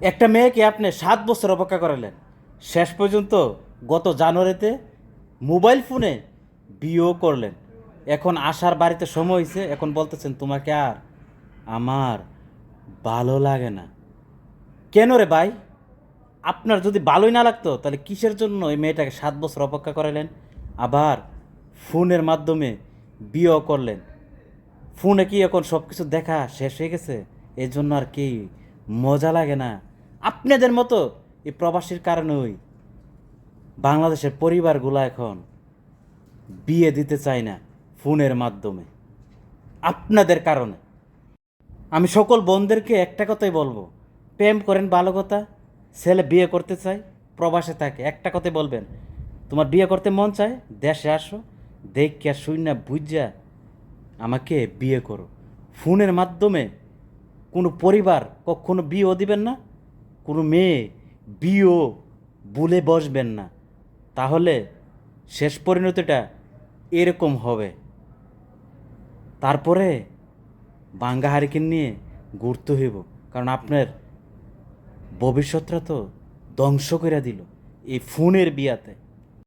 একটা মেয়েকে আপনি সাত বছর অপেক্ষা করালেন। শেষ পর্যন্ত গত জানুয়ারিতে মোবাইল ফোনে বিয়েও করলেন। এখন আসার বাড়িতে সময় হয়েছে, এখন বলতেছেন, তোমাকে আর আমার ভালো লাগে না। কেন রে ভাই? আপনার যদি ভালোই না লাগতো, তাহলে কিসের জন্য এই মেয়েটাকে সাত বছর অপেক্ষা করালেন? আবার ফোনের মাধ্যমে বিয়েও করলেন। ফোনে কি এখন সব কিছু দেখা শেষ হয়ে গেছে? এর জন্য আর কি মজা লাগে না। আপনাদের মতো এই প্রবাসীর কারণেই বাংলাদেশের পরিবারগুলো এখন বিয়ে দিতে চায় না ফোনের মাধ্যমে। আপনাদের কারণে। আমি সকল বোনদেরকে একটা কথাই বলব, প্রেম করেন ভালো কথা, ছেলে বিয়ে করতে চায়, প্রবাসে থাকে, একটা কথাই বলবেন, তোমার বিয়ে করতে মন চায়, দেশে আসো, দেখিয়া শুইনা বুঝা আমাকে বিয়ে করো। ফোনের মাধ্যমে কোনো পরিবার কখনো বিয়েও দিবেন না, কোনো মেয়ে বিয়েও বলে বসবেন না। তাহলে শেষ পরিণতিটা এরকম হবে। তারপরে বাঙ্গা হারিকেন নিয়ে ঘুরতে হইব, কারণ আপনার ভবিষ্যৎটা তো ধ্বংস করে দিল এই ফোনের বিয়াতে।